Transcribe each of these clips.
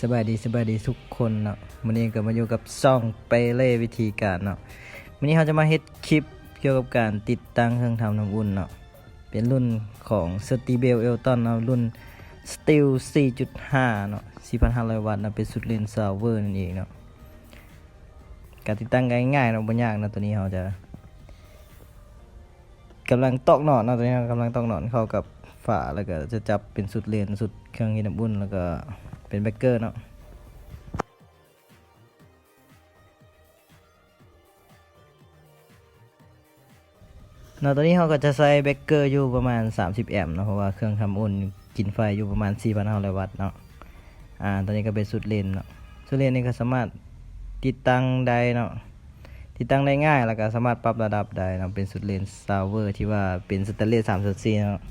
สบายดีสบายดีทุกคนเนาะวันนี้ก็มาอยู่กับซ่องไปเล่วิธีการเนาะวันนี้เราจะมาเฮ็ดคลิปเกี่ยวกับการติดตั้งเครื่องทำน้ำอุ่นเนาะเป็นรุ่นของ s t i b e l e l t o n เนาะรุ่น Steel 4.5 เนาะ4,500 วัตต์เนาะเป็นสุดเลนซาวเวอร์นั่นเองเนาะการติดตั้งง่ายๆเนาะบ่ยากนะตัวนี้เราจะกำลังตอกหนอนเนาะตัวนี้กำลังตอกหนอนเข้ากับฝาแล้วก็จะจับเป็นสุดเลนสุดเครื่องเฮ็ดน้ำอุ่นแล้วก็ เป็นแบคเกอร์เนาะเนาะตอนนี้เราก็จะใส่เบกเกอร์อยู่ประมาณ 30 แอมป์เนาะเพราะว่าเครื่องทำอุ่นกินไฟอยู่ประมาณ 4,500 วัตต์เนาะอ่าตอนนี้ก็เป็นสุดเลนเนาะสุดเลนนี่ก็สามารถติดตั้งได้เนาะติดตั้งได้ง่ายแล้วก็สามารถปรับระดับได้เนาะเป็นสุดเลนซาวเวอร์ที่ว่าเป็นสเตนเลส3.4เนาะ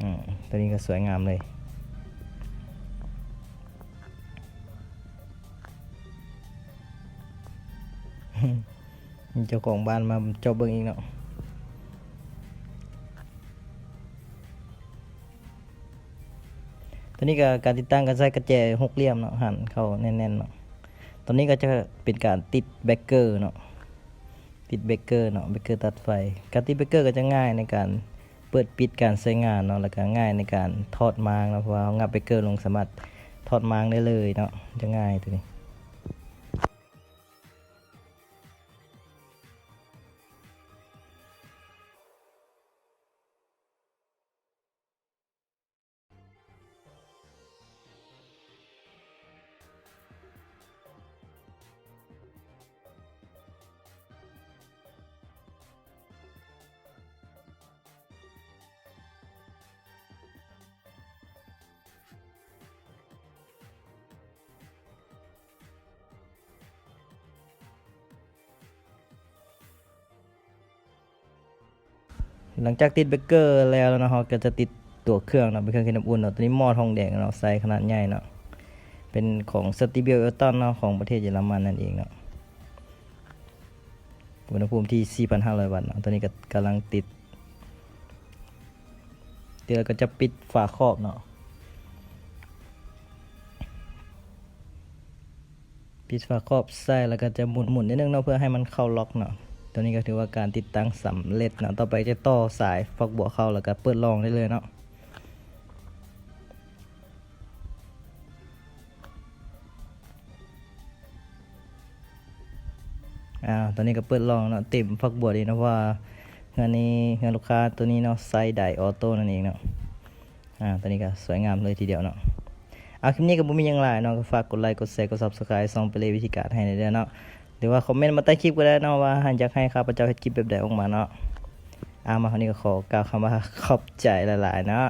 อืมตัวนี้ก็สวยงามเลย เจ้าของบ้านมาเจ้าเบิ่งอีกเนาะตัวนี้ก็การติดตั้งก็ใช้กระแจหกเหลี่ยมเนาะหันเข้าแน่นๆเนาะตอนนี้ก็จะเป็นการติดแบคเกอร์เนาะติดเบรกเกอร์เนาะเบรกเกอร์ตัดไฟ การติดเบรกเกอร์ก็จะง่ายในการเปิดปิดการใช้งานเนาะแล้วก็ง่ายในการถอดมางเนาะเพราะว่าเอางับเบรกเกอร์ลงสามารถถอดมางได้เลยเนาะจะง่ายตัวนี้ หลังจากติดเบเกอร์แล้วนะเราก็จะติดตัวเครื่องเนาะเป็นเครื่องเคี่ยวน้ำอุ่นเนาะตัวนี้หม้อทองแดงเนาะไซส์ขนาดใหญ่เนาะเป็นของสติเบลเอลตันเนาะของประเทศเยอรมันนั่นเองเนาะอุณหภูมิที่ 4,500 วัตต์เนาะตัวนี้ก็กำลังติดเดี๋ยวเราก็จะปิดฝาครอบเนาะปิดฝาครอบใส่แล้วก็จะหมุนๆนิดนึงเนาะเพื่อให้มันเข้าล็อกเนาะ ตัวนี้ก็ถือว่าการติดตั้งสำเร็จนะต่อไปจะต่อสายฟักบัวเข้าแล้วก็เปิดลองได้เลยเนาะอ่าตอนนี้ก็เปิดลองเนาะเต็มฟักบัวดีนะว่าเงานนี้งานลูกค้าตัวนี้เนาะไซด์ไดออโต้นั่นเองเนาะอ่าตอนนี้ก็สวยงามเลยทีเดียวเนาะเอาคลิปนี้ก็บ่มีหยังหลายเนาะก็ฝากกดไลค์กดแชร์กด Subscribe ส่องไปเลยวิธีการให้ในเด้อเนาะ หรือว่าคอมเมนต์มาใต้คลิปก็ได้เนาะว่าอยากให้ข้าพเจ้าเฮ็ดคลิปแบบใดออกมาเนาะอามาคราวนี้ก็ขอกล่าวคำว่าขอบใจหลายๆเนาะ